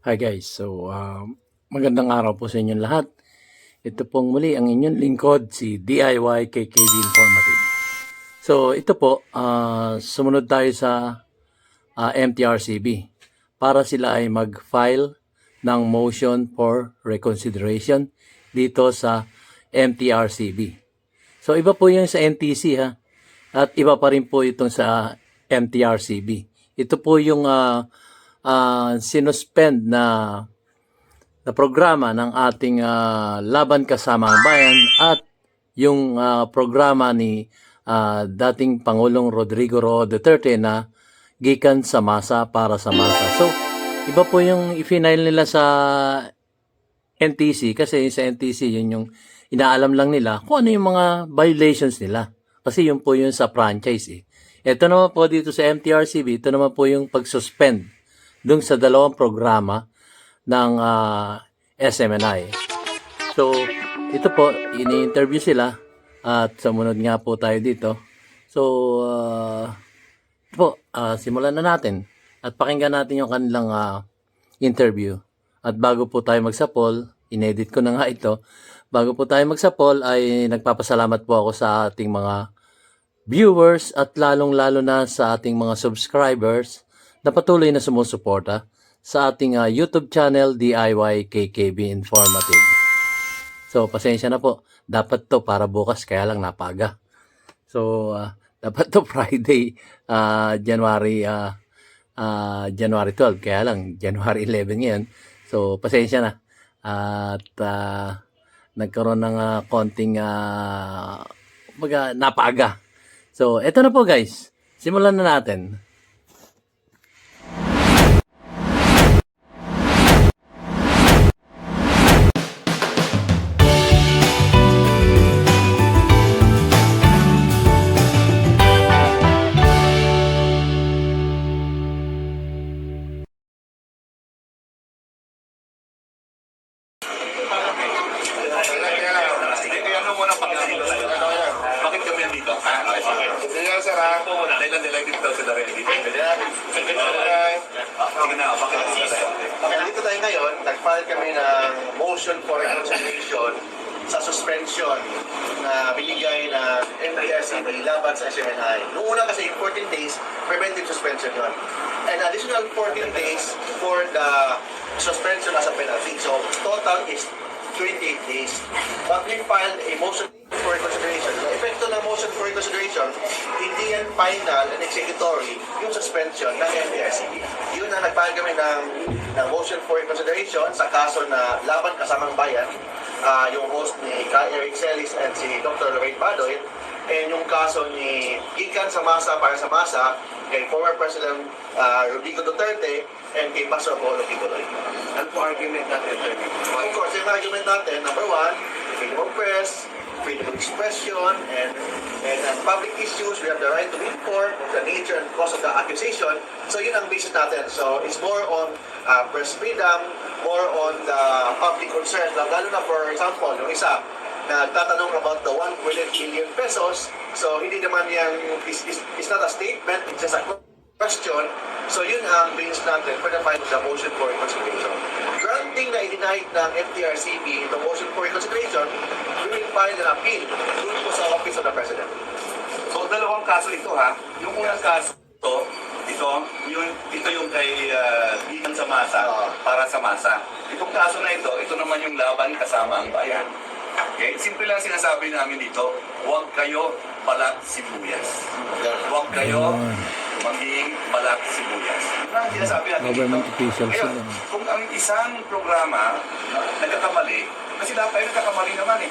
Hi guys, so um, magandang araw po sa inyong lahat. Ito pong muli ang inyong lingkod, si DIY KKB Informative. So ito po, ah, sumunod tayo sa ah, MTRCB para sila ay mag-file ng motion for reconsideration dito sa MTRCB. So iba po yung sa NTC ha, at iba pa rin po itong sa MTRCB. Ito po yung ah, ah, sinuspend na na programa ng ating ah, Laban Kasama ang Bayan at yung ah, programa ni ah, dating Pangulong Rodrigo Roa Duterte na gikan sa masa para sa masa. So, iba po yung i-final nila sa NTC kasi sa NTC yun yung inaalam lang nila kung ano yung mga violations nila. Kasi yun po yun sa franchise eh. Ito naman po dito sa MTRCB, ito naman po yung pag-suspend dun sa dalawang programa ng ah, SMNI. So, ito po, ini-interview sila at sumunod nga po tayo dito. So, ah, ito po, ah, simulan na natin at pakinggan natin yung kanilang ah, interview. At bago po tayo magsapol, inedit ko na nga ito. Bago po tayo magsapol ay nagpapasalamat po ako sa ating mga viewers at lalong-lalo na sa ating mga subscribers na patuloy na sumusuporta sa ating ah, YouTube channel DIY KKB Informative. So, pasensya na po. Dapat to para bukas, kaya lang napaga. So, ah, dapat to Friday, ah, January ah, ah, January 12. Kaya lang, January 11 ngayon. So, pasensya na. At ah, nagkaroon ng ah, konting ah, kumbaga, napaga. So, eto na po guys. Simulan na natin. Dahil nandito daw sila rin. Sige na, na, bakit nandito tayo? Okay, dito tayo ngayon. Nag-file kami ng motion for reconciliation sa suspension na binigay ng MPSCB laban sa SMNI. Noong una kasi 14 days, preventive suspension yun. And additional 14 days for the suspension as a penalty. So, total is 28 days. But we filed a motion for reconsideration. Ang epekto ng motion for reconsideration, hindi yan final and executory yung suspension ng MPSCB. Yun na nag-file kami ng, ng motion for reconsideration sa kaso na laban kasamang bayan, ah, yung host ni Ka Eric Celis and si Dr. Lorraine Badoy, and yung kaso ni Gikan sa Masa para sa Masa, kay former President ah, Rodrigo Duterte, and kay Pastor Apollo Kibuloy. Ano po argument natin? Of course, yung argument natin, number one, freedom of press, freedom of expression, and, and on public issues, we have the right to inform of the nature and cause of the accusation. So yun ang basis natin. So it's more on uh, press freedom, more on the public concern. Lalo na for example, yung isa, nagtatanong about the 1 billion pesos. So hindi naman yan, is, is, is not a statement, it's just a question. So yun ang basis natin for the final motion for reconsideration. Granting na i-deny ng MTRCB the motion for reconsideration, we will file an appeal dun po sa Office of the President. So, dalawang kaso ito ha. Yung unang kaso, ito, ito, yung, ito yung kay uh, sa Masa, Ah. para sa Masa. Itong kaso na ito, ito naman yung laban kasama ang bayan. Okay? Simple lang sinasabi namin dito, huwag kayo balat sibuyas. Huwag kayo maging balat sibuyas. Ang sinasabi natin Government dito. officials Ngayon, sila. kung ang isang programa nagkakamali, kasi lahat tayo nagkakamali naman eh,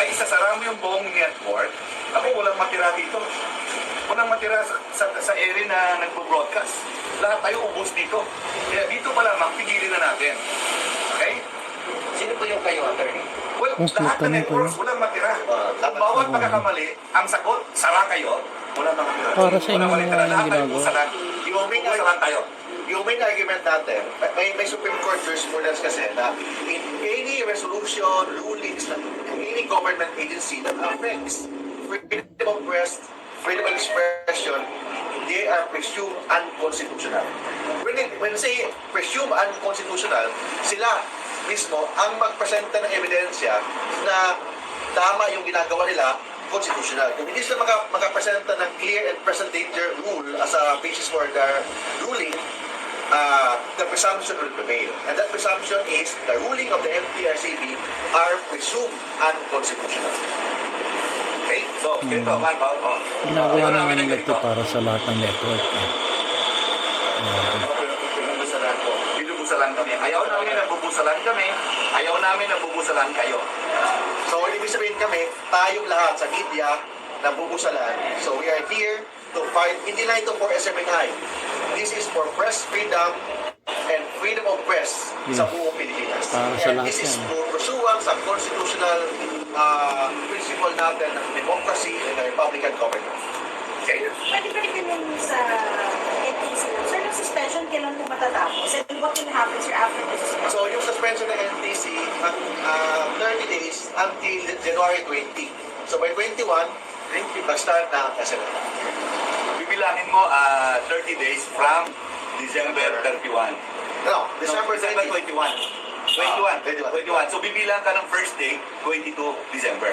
ay isasara mo yung buong network, ako walang matira dito. Walang matira sa, sa, sa area na nagpo-broadcast. Lahat tayo ubos dito. Kaya dito pa lamang, pigilin na natin. Okay? Sino po yung kayo, attorney? Well, Oh, lahat ng magtanong networks, walang matira. Kung bawat pagkakamali, ang sagot, sara kayo. Para sa inyo Lahat tayo ginagawa. Yung main, Usaran tayo. yung main argument natin, may, may Supreme Court jurisprudence kasi na in any resolution, rulings, any government agency that affects freedom of press, freedom of expression, they are presumed unconstitutional. when, it, when say presume unconstitutional, sila mismo ang magpresenta ng ebidensya na tama yung ginagawa nila constitutional. Kung hindi sila maka, makapresenta ng clear and present danger rule as a basis for their ruling, uh, the presumption will prevail. And that presumption is the ruling of the MTRCB are presumed unconstitutional. Okay? So, ganito, Marco. Oh. Ginagawa Ayaw naman ng ito para sa lahat ng network. eh. Binubusalan kami. Ayaw namin na bubusalan kami. Ayaw namin na bubusalan kayo. So, ibig sabihin kami, tayong lahat sa media na bubusalan. So, we are here to fight. Hindi na ito for SMNI. This is for press freedom and freedom of press sa Yes. buong Pilipinas. Para sa and lahat this is to pursuant sa constitutional uh, principle natin ng democracy and a republican government. Okay. Pwede pwede ganun sa lang. Yung suspension, kailan po matatapos? And what will happen, sir, after the suspension? So, yung suspension ng NTC, ang uh, 30 days until January 20. So, by 21, mag-start na ang SMNI. Bibilangin mo ah, 30 days from December 31. No, December December 20. 21. 21. 21. 21. So bibilang ka ng first day, 22 December.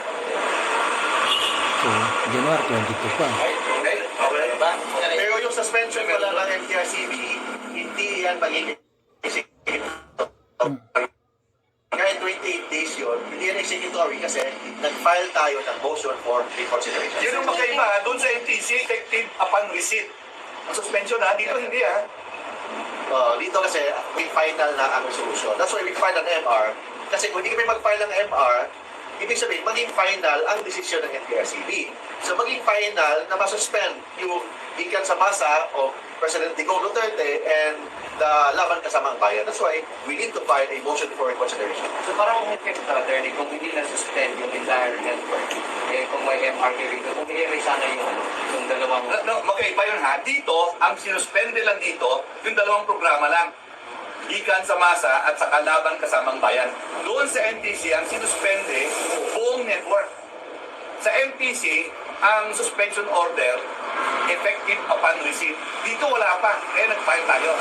So, January 22 pa. Okay? Pero yung suspension pala ng MTRCB, hindi yan magiging kahit 28 days yun, hindi yan executory kasi nag-file tayo ng motion for reconsideration. Yun ang magkaiba. Doon sa NTC, effective upon receipt. Ang suspension ha, dito hindi ha. Uh, dito kasi may final na ang resolution. That's why we file ng MR. Kasi kung hindi kami mag-file ng MR, ibig sabihin, maging final ang desisyon ng NTRCB. So maging final na masuspend yung ikan sa masa o President Digong Duterte and the Laban Kasamang Bayan. That's why we need to file a motion for reconsideration. So parang kung effect na, attorney, kung hindi na-suspend yung entire network, eh kung may MRK rito, kung i-erase sana yung, ano, yung dalawang... No, no, magkaiba yun ha. Dito, ang sinuspende lang dito, yung dalawang programa lang. Ikan sa masa at sa kalaban kasamang bayan. Doon sa NTC, ang sinuspende, buong network. Sa NTC, ang suspension order, effective upon receipt. Dito wala pa, kaya nag-file tayo.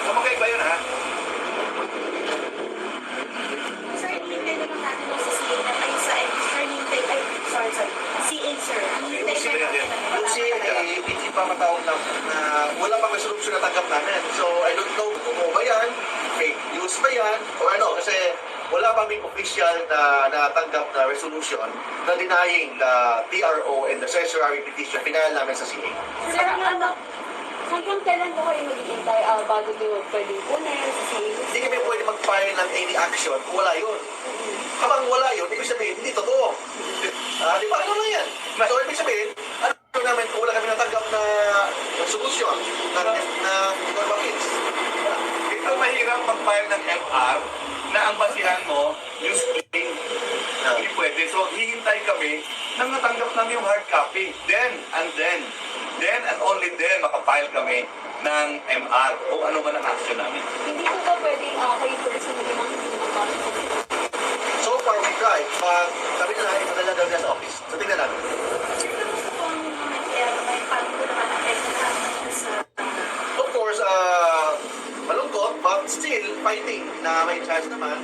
So magkaiba yun ha. Sir, hinihintay naman natin sa CA na ay sa sir, hinihintay, ay, sorry, sorry, CA, sir. Natin na pa talaga. eh, hindi pa matawag na, na wala pang resolution na tanggap namin. So, I don't know kung ano ba yan, news ba yan, o ano, kasi wala may official na natanggap na resolution na denying the TRO and the certiorari petition pinahal namin sa CA. Sir, ano, hanggang kailan po kayo maghihintay uh, bago nyo pwedeng kunin sa CA? Hindi kami pwede mag-file ng any action kung wala yun. Habang wala yun, ibig sabihin, hindi totoo. Ah, di ba? Ano lang yan? So, ibig sabihin, ano namin kung wala kami natanggap na resolution na, na normal kids. Ito mahirap mag-file ng MR na ang basihan mo yung screen. Hindi pwede. So, hihintay kami nang natanggap namin yung hard copy. Then, and then, then and only then makapile kami ng MR o ano man ang action namin. Hindi po ba pwedeng uh, kayo ang hindi mag So far, we tried. Pag sabi na natin, madala daw niya sa office. So, tingnan natin. Sir, ano po ang eh, may paano po naman ang effect na sa Of course, uh, malungkot, but still fighting na may chance naman.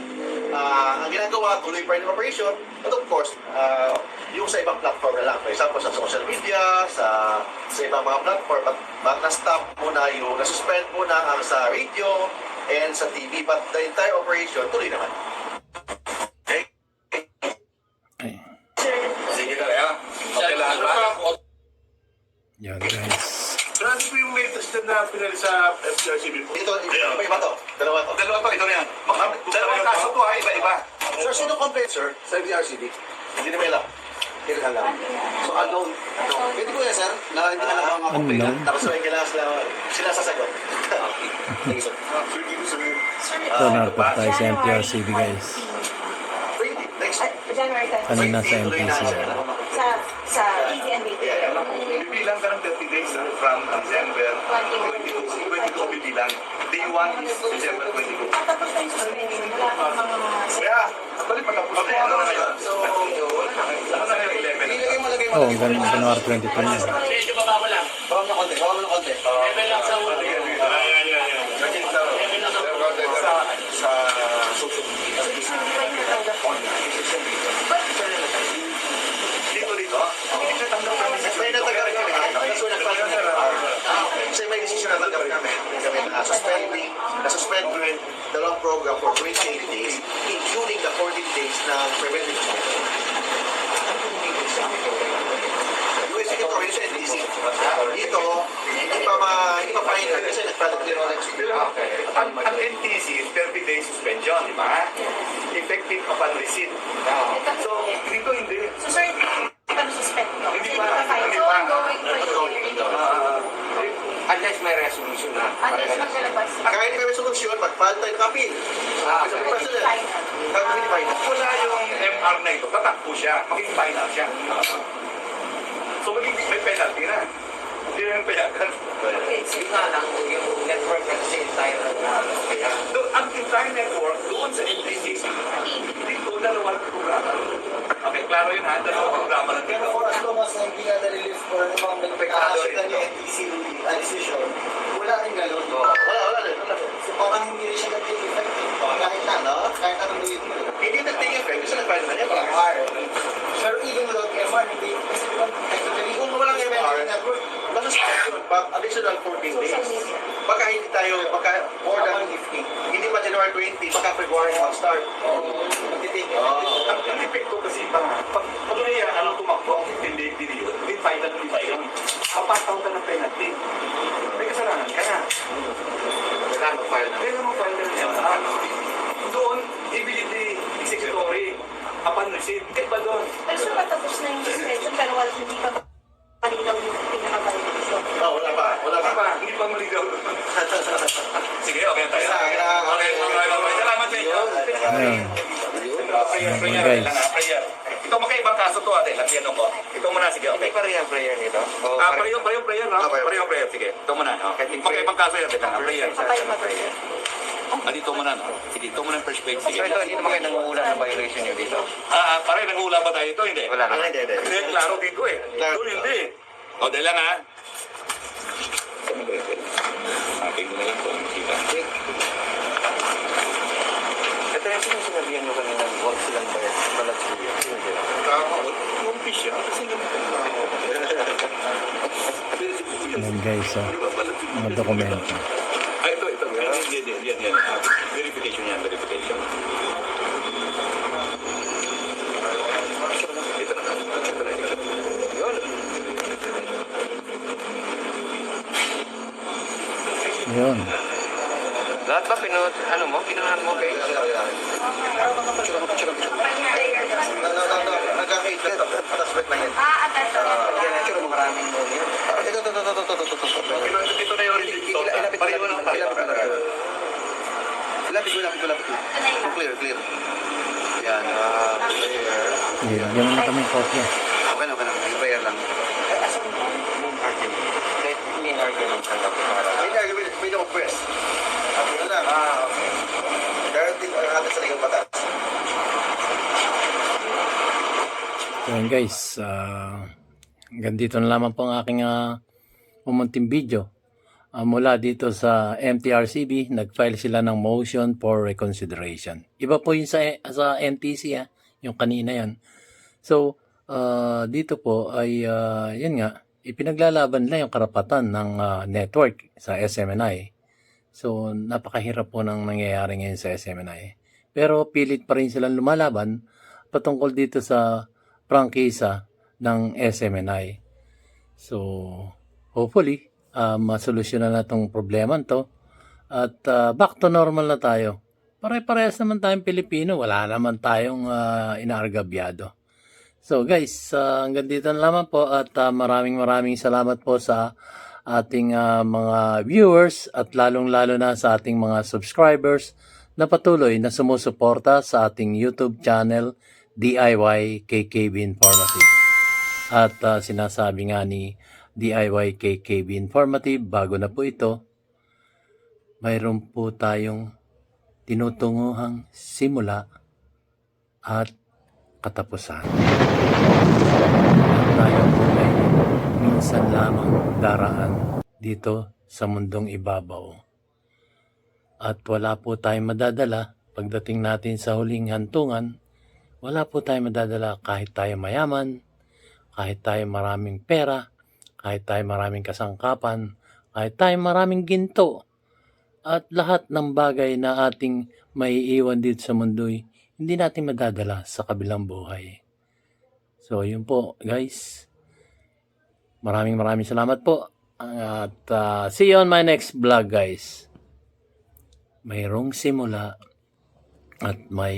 Ah, ang ginagawa, tuloy pa rin operation. But of course, uh, yung sa ibang platform na lang. For example, sa social media, sa sa ibang mga platform, but, but na-stop muna yung, na-suspend muna ang sa radio and sa TV. But the entire operation, tuloy naman. Okay? Sige. Okay lang ba? yan guys. Ano po yung latest na pinali sa FCRCB po? Dito, iba, iba to. Dalawa to. Dalawa to, ito na yan. Mga- Dalawang kaso to ha, iba-iba. Sir, sino complaint, sir? Sa FDRCB? Hindi naman alam. Hindi alam. So, unknown. Unknown. Pwede po yan, sir, na hindi na lang mga complaint. Unknown. Tapos may kailangan sila, sila sasagot. Thank you, sir. Sir, dito sa sir, Ito na po tayo sa MTRCB guys. Pwede. Next. Ay, January 10. Kanina sa Pwede, na MTC. siya. Sa, sa yeah. Bibilang ka ng 30 days from December 22. 22 bibilang. Day 1 is December 22. Patapos na yung survey. Wala kang mga Kaya, balik matapos. Okay, ano na yun? So, ano na yung 11? Nilagay mo, lagay mo. Oo, ganun, January 22 na. Medyo baba mo lang. Baba mo na konti, baba mo na konti. Level lang sa ulo. Sa susunod. Dito dito? Ah. Hindi siya tanggap kami. May natagal kami. Kasi may decision na tanggap kami ayan. dalawang program for 28 days, including the 14 days ng preventive yung sa NDC. Dito, hindi pa ma, hindi pa final kasi nag-product clearance. Okay. Ang, ang NTC is 30 day suspension, di ba? Effective upon receipt. So, dito hindi. So, sir, hindi pa suspend? Hindi Hindi pa, hindi pa. Unless may resolution na. Unless maglalabas. Kahit may resolution, mag-file tayo. Ah, okay. president. Hindi final. wala yung MR na ito, tatakbo siya, magiging final siya. So, magiging may penalty na. Hindi na yung payagan. Okay, Yun nga lang, yung network at the same time na Do, ang entire network, doon sa NTC, dito, dalawang programa. Okay, klaro yun ha, dalawang programa lang Pero for as long as hindi na na-release or namang nagpagkakasot na yung Thank you. Prayer nito. O, Ah, pare- prayer, prayer, prayer, no? Ah, prayer. Prayer, prayer, sige. Ito muna, okay. Magkaibang kaso yan, ah, prayer. Ah, dito muna, no? Sige, ito muna page. Sige. So ito, hindi naman kayo nangungulan ng violation nyo dito. Ah, ah, pare, nanghula ba tayo ito? Hindi. Wala Hindi, naman. hindi, hindi. Hindi, klaro dito eh. Klaro. Doon hindi. O, dahil lang ha. Aking mo na lang po. Kita. Ito yung sinasabihan nyo kanina, huwag silang bayad. Balat suya. Sino sila? Tama. Kumpi siya. Kasi naman Guys, oh, mga dokumento. Ay, ito, ito. Yan, yan, yan, yan, yan. Ah, Verification yan, verification. Yun. Lahat ba pinut, ano mo, kinuhaan mo kay Nagkakait ka, attachment na yan. Ah, attach na yan. Yan ang tsura mo maraming mo yun. Ito, ito, ito, ito, ito, ito, ito, ito. Ito, ito na yung result. Pareho ng pareho. Lapit ko, lapit ko, lapit ko. Ano yun? Clear, clear. Yan, ah, clear. Bigyan mo na kami kopya. Okay na, okay na. Prayer lang. Main argument. Main argument. May argument, may no press. Ko lang, ah, okay. Guaranteed ang atin sa legal batas. So guys, ah hanggang dito na lamang po ang aking uh, umunting video. Ah, mula dito sa MTRCB, nag-file sila ng motion for reconsideration. Iba po yun sa, sa NTC, ha? yung kanina yan. So, ah, dito po ay, ah, yun nga, ipinaglalaban nila yung karapatan ng ah, network sa SMNI. So, napakahirap po ng nangyayari ngayon sa SMNI. Pero pilit pa rin silang lumalaban patungkol dito sa prangkisa ng SMNI. So, hopefully, uh, masolusyonan na itong problema to. At ah, back to normal na tayo. Pare-parehas naman tayong Pilipino. Wala naman tayong uh, inaargabyado. So guys, ah, hanggang dito na lamang po at ah, maraming maraming salamat po sa ating ah, mga viewers at lalong-lalo na sa ating mga subscribers na patuloy na sumusuporta sa ating YouTube channel DIY KKB Informative. At ah, sinasabi nga ni DIY KKB Informative, bago na po ito, mayroon po tayong tinutunguhang simula at katapusan. At tayo po ay minsan lamang daraan dito sa mundong ibabaw. At wala po tayong madadala pagdating natin sa huling hantungan, wala po tayong madadala kahit tayo mayaman, kahit tayo maraming pera, kahit tayo maraming kasangkapan, kahit tayo maraming ginto, At lahat ng bagay na ating may iwan dito sa mundo'y hindi natin madadala sa kabilang buhay. So, yun po, guys. Maraming maraming salamat po. At uh, see you on my next vlog, guys. Mayroong simula at may